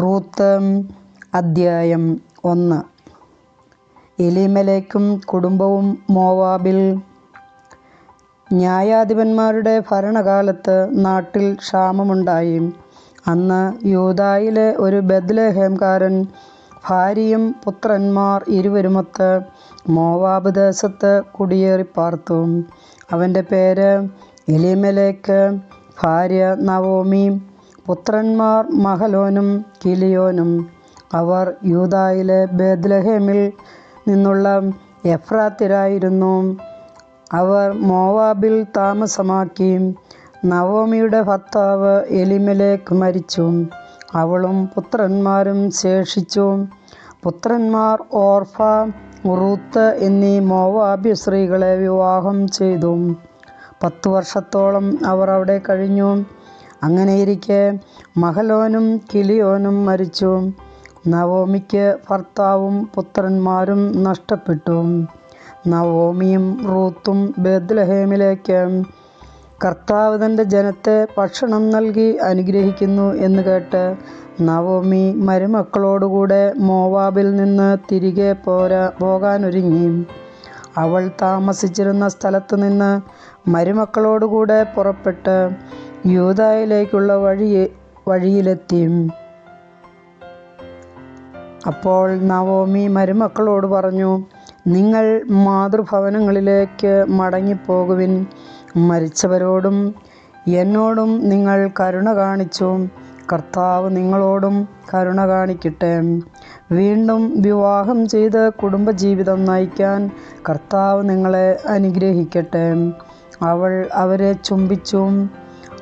Ruth അദ്ധ്യായം ഒന്ന് എലിമലേക്കും കുടുംബവും മോവാബിൽ ന്യായാധിപന്മാരുടെ ഭരണകാലത്ത് നാട്ടിൽ ക്ഷാമമുണ്ടായി. അന്ന് യൂതായിലെ ഒരു ബദ്ലഹേംകാരൻ ഭാര്യയും പുത്രന്മാർ ഇരുവരുമൊത്ത് മോവാബ് ദേശത്ത് കുടിയേറിപ്പാർത്തു. അവന്റെ പേര് എലിമലേക്ക് ഭാര്യ നവോമി, പുത്രന്മാർ മഹലോനും കിലിയോനും. അവർ യൂതായിലെ ബേദ്ലഹേമിൽ നിന്നുള്ള എഫ്രാത്തിരായിരുന്നു അവർ മോവാബിൽ താമസമാക്കി. നവോമിയുടെ ഭർത്താവ് എലിമലേക്ക് മരിച്ചു, അവളും പുത്രന്മാരും ശേഷിച്ചു. പുത്രന്മാർ ഓർഫ, റൂത്ത് എന്നീ മോവാബ്യസ്ത്രീകളെ വിവാഹം ചെയ്തു. പത്തു വർഷത്തോളം അവർ അവിടെ കഴിഞ്ഞു. അങ്ങനെയിരിക്കെ മഹലോനും കിലിയോനും മരിച്ചു. നവോമിക്ക് ഭർത്താവും പുത്രന്മാരും നഷ്ടപ്പെട്ടു. നവോമിയും റൂത്തും ബേദ്ലഹേമിലേക്ക് കർത്താവ് തന്റെ ജനത്തെ ഭക്ഷണം നൽകി അനുഗ്രഹിക്കുന്നു എന്ന് കേട്ട് നവോമി മരുമക്കളോടുകൂടെ മോവാബിൽ നിന്ന് തിരികെ പോരാ പോകാനൊരുങ്ങി. അവൾ താമസിച്ചിരുന്ന സ്ഥലത്ത് നിന്ന് മരുമക്കളോടുകൂടെ പുറപ്പെട്ട് യൂദായിലേക്കുള്ള വഴിയിലെത്തി. അപ്പോൾ നവോമി മരുമക്കളോട് പറഞ്ഞു, നിങ്ങൾ മാതൃഭവനങ്ങളിലേക്ക് മടങ്ങിപ്പോകുവിൻ. മരിച്ചവരോടും എന്നോടും നിങ്ങൾ കരുണ കാണിച്ചു. കർത്താവ് നിങ്ങളോടും കരുണ കാണിക്കട്ടെ. വീണ്ടും വിവാഹം ചെയ്ത് കുടുംബജീവിതം നയിക്കാൻ കർത്താവ് നിങ്ങളെ അനുഗ്രഹിക്കട്ടെ. അവൾ അവരെ ചുംബിച്ചു.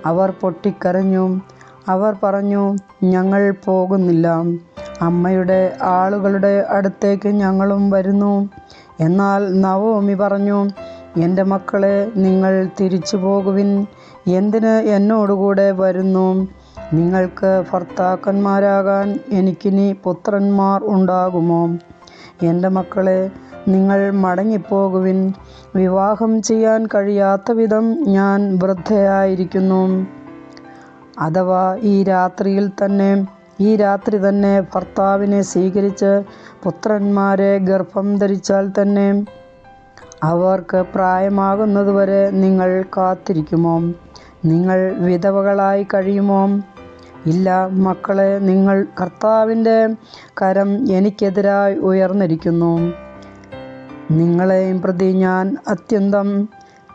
അവർ പൊട്ടിക്കരഞ്ഞു. അവർ പറഞ്ഞു, ഞങ്ങൾ പോകുന്നില്ല. അമ്മയുടെ ആളുകളുടെ അടുത്തേക്ക് ഞങ്ങളും വരുന്നു. എന്നാൽ നവോമി പറഞ്ഞു, എന്റെ മക്കളെ നിങ്ങൾ തിരിച്ചു പോകുവിൻ എന്തിന് എന്നോടുകൂടെ വരുന്നു? നിങ്ങൾക്ക് ഭർത്താക്കന്മാരാകാൻ എനിക്കിനി പുത്രന്മാർ ഉണ്ടാകുമോ? എന്റെ മക്കളേ, നിങ്ങൾ മടങ്ങിപ്പോകുവിൻ. വിവാഹം ചെയ്യാൻ കഴിയാത്ത വിധം ഞാൻ വൃദ്ധയായിരിക്കുന്നു. അഥവാ ഈ രാത്രിയിൽ തന്നെ ഈ രാത്രി തന്നെ ഭർത്താവിനെ സ്വീകരിച്ച് പുത്രന്മാരെ ഗർഭം ധരിച്ചാൽ തന്നെ അവർക്ക് പ്രായമാകുന്നതുവരെ നിങ്ങൾ കാത്തിരിക്കുമോ? നിങ്ങൾ വിധവകളായി കഴിയുമോ? ഇല്ല മക്കളെ നിങ്ങൾ കർത്താവിന്റെ കരം എനിക്കെതിരായി ഉയർന്നിരിക്കുന്നു. നിങ്ങളെപ്രതിയും ഞാൻ അത്യന്തം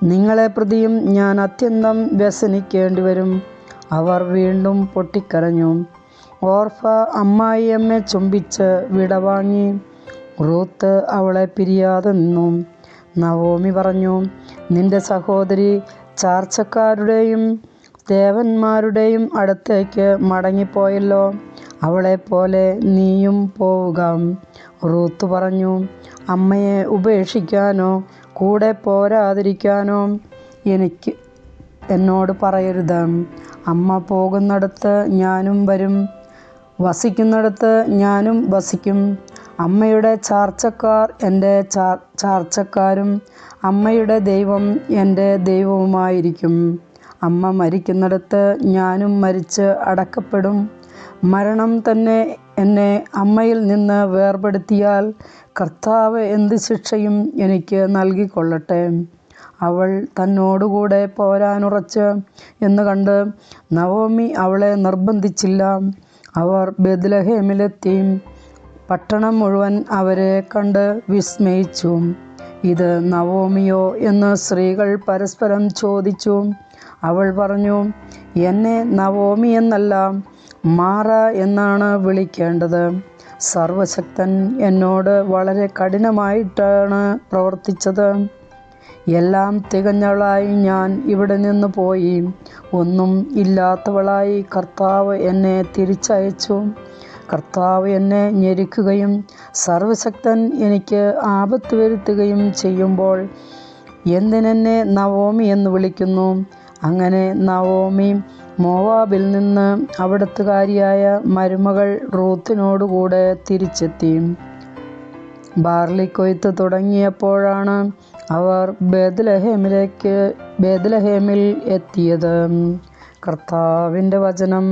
നിങ്ങളെ പ്രതിയും ഞാൻ അത്യന്തം വ്യസനിക്കേണ്ടി വരും അവർ വീണ്ടും പൊട്ടിക്കരഞ്ഞു. ഓർഫ അമ്മായിയമ്മെ ചുംബിച്ച് വിടവാങ്ങി. റൂത്ത് അവളെ പിരിയാതെ നിന്നു. നവോമി പറഞ്ഞു, നിന്റെ സഹോദരി ചാർച്ചക്കാരുടെയും ദേവന്മാരുടെയും അടുത്തേക്ക് മടങ്ങിപ്പോയല്ലോ. അവളെപ്പോലെ നീയും പോവുക. റൂത്ത് പറഞ്ഞു, അമ്മയെ ഉപേക്ഷിക്കാനോ കൂടെ പോരാതിരിക്കാനോ എനിക്ക് എന്നോട് പറയരുത്. അമ്മ പോകുന്നിടത്ത് ഞാനും വരും, വസിക്കുന്നിടത്ത് ഞാനും വസിക്കും. അമ്മയുടെ ചാർച്ചക്കാർ എന്റെ ചാർച്ചക്കാരും അമ്മയുടെ ദൈവം എന്റെ ദൈവവുമായിരിക്കും. അമ്മ മരിക്കുന്നിടത്ത് ഞാനും മരിച്ച് അടക്കപ്പെടും. മരണം തന്നെ എന്നെ അമ്മയിൽ നിന്ന് വേർപെടുത്തിയാൽ കർത്താവ് എന്ത് ശിക്ഷയും എനിക്ക് നൽകിക്കൊള്ളട്ടെ. അവൾ തന്നോടുകൂടെ പോരാനുറച്ച് എന്ന് കണ്ട് നവോമി അവളെ നിർബന്ധിച്ചില്ല. അവർ ബദലഹേമിലെത്തി പട്ടണം മുഴുവൻ അവരെ കണ്ട് വിസ്മയിച്ചു. ഇത് നവോമിയോ എന്ന് സ്ത്രീകൾ പരസ്പരം ചോദിച്ചു. അവൾ പറഞ്ഞു, എന്നെ നവോമിയെന്നല്ല, മാറാ എന്നാണ് വിളിക്കേണ്ടത്. സർവശക്തൻ എന്നോട് വളരെ കഠിനമായിട്ടാണ് പ്രവർത്തിച്ചത്. എല്ലാം തികഞ്ഞവളായി ഞാൻ ഇവിടെ നിന്ന് പോയി. ഒന്നും ഇല്ലാത്തവളായി കർത്താവ് എന്നെ തിരിച്ചയച്ചു. കർത്താവ് എന്നെ ഞെരുക്കുകയും സർവശക്തൻ എനിക്ക് ആപത്ത് വരുത്തുകയും ചെയ്യുമ്പോൾ എന്തിനെന്നെ നവോമി എന്ന് വിളിക്കുന്നു? അങ്ങനെ നവോമി മോവാബിൽ നിന്ന് അവിടത്തുകാരിയായ മരുമകൾ റൂത്തിനോടുകൂടെ തിരിച്ചെത്തി. ബാർലിക്കൊയ്ത്ത് തുടങ്ങിയപ്പോഴാണ് അവർ ബേത്ത്ലേഹേമിൽ എത്തിയത്. കർത്താവിന്റെ വചനം